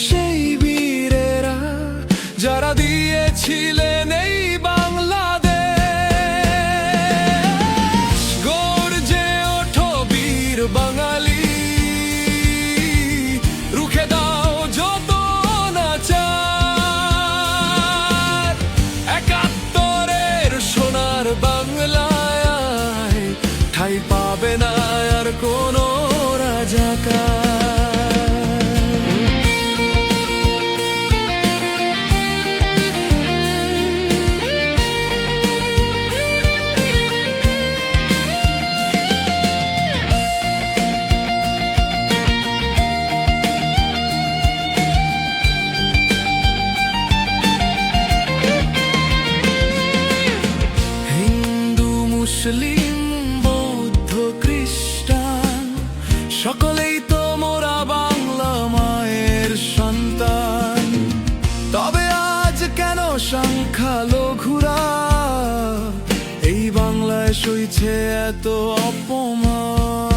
সেই বীরেরা যারা দিয়েছিলেন মুসলিম, বৌদ্ধ, খ্রিস্টান, সকলেই তো মোরা বাংলা মায়ের সন্তান। তবে আজ কেন সংখ্যালঘুরা এই বাংলায় সইছে এত অপমান?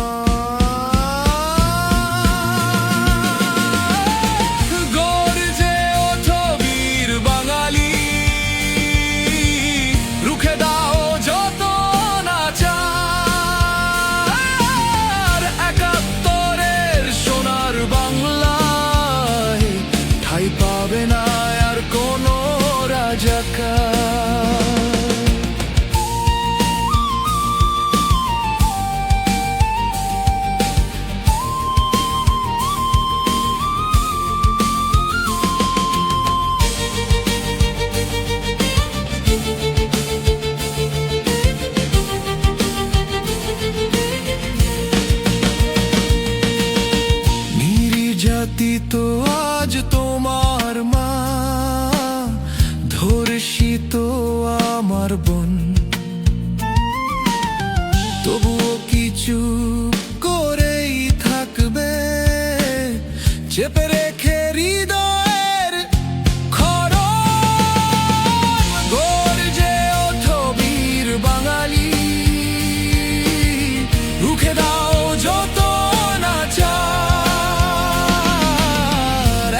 চেপে রেখে হৃদয়ের গর্জে বাঙালি। রুখে দাও যত নাচার।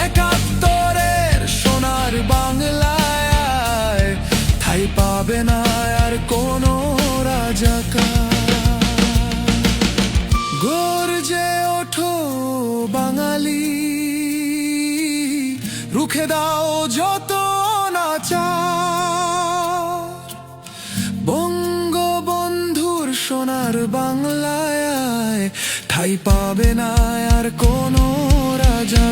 একাত্তরের সোনার বাংলায় ঠাই পাবে না আর কোনো রাজাকার। গর্জে ওঠো বাঙালি। রুখে দাও যত নাচার বঙ্গবন্ধুর সোনার বাংলায় ঠাই পাবে না আর কোনো রাজা